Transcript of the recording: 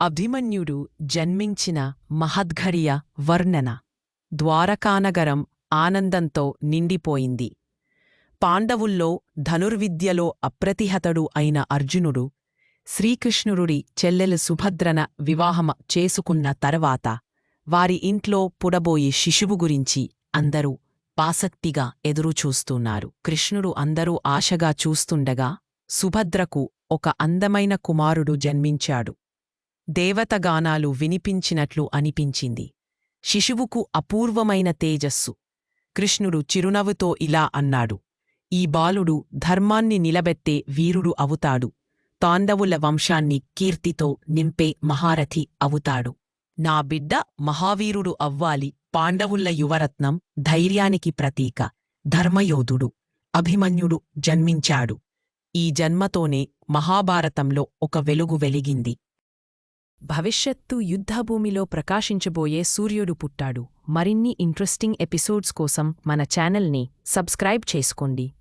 అభిమన్యుడు జన్మించిన మహద్ఘరియ వర్ణన. ద్వారకానగరం ఆనందంతో నిండిపోయింది. పాండవుల్లో ధనుర్విద్యలో అప్రతిహతడు అయిన అర్జునుడు శ్రీకృష్ణుడి చెల్లెలు సుభద్రన వివాహం చేసుకున్న తర్వాత వారి ఇంట్లో పుడబోయే శిశువు గురించి అందరూ పాసక్తిగా ఎదురుచూస్తున్నారు. కృష్ణుడు అందరూ ఆశగా చూస్తుండగా సుభద్రకు ఒక అందమైన కుమారుడు జన్మించాడు. దేవతగానాలు వినిపించినట్లు అనిపించింది. శిశువుకు అపూర్వమైన తేజస్సు. కృష్ణుడు చిరునవ్వుతో ఇలా అన్నాడు. ఈ బాలుడు ధర్మాన్ని నిలబెట్టే వీరుడు అవుతాడు. తాండవుల వంశాన్ని కీర్తితో నింపే మహారథి అవుతాడు. నా బిడ్డ మహావీరుడు అవ్వాలి పాండవుల యువరత్నం ధైర్యానికి ప్రతీక. ధర్మయోధుడు అభిమన్యుడు జన్మించాడు. ఈ జన్మతోనే మహాభారతంలో ఒక వెలుగు వెలిగింది. భవిష్యత్తు యుద్ధభూమిలో ప్రకాశించబోయే సూర్యుడు పుట్టాడు. మరిన్ని ఇంట్రెస్టింగ్ ఎపిసోడ్స్ కోసం మన ఛానల్ని సబ్స్క్రైబ్ చేసుకోండి.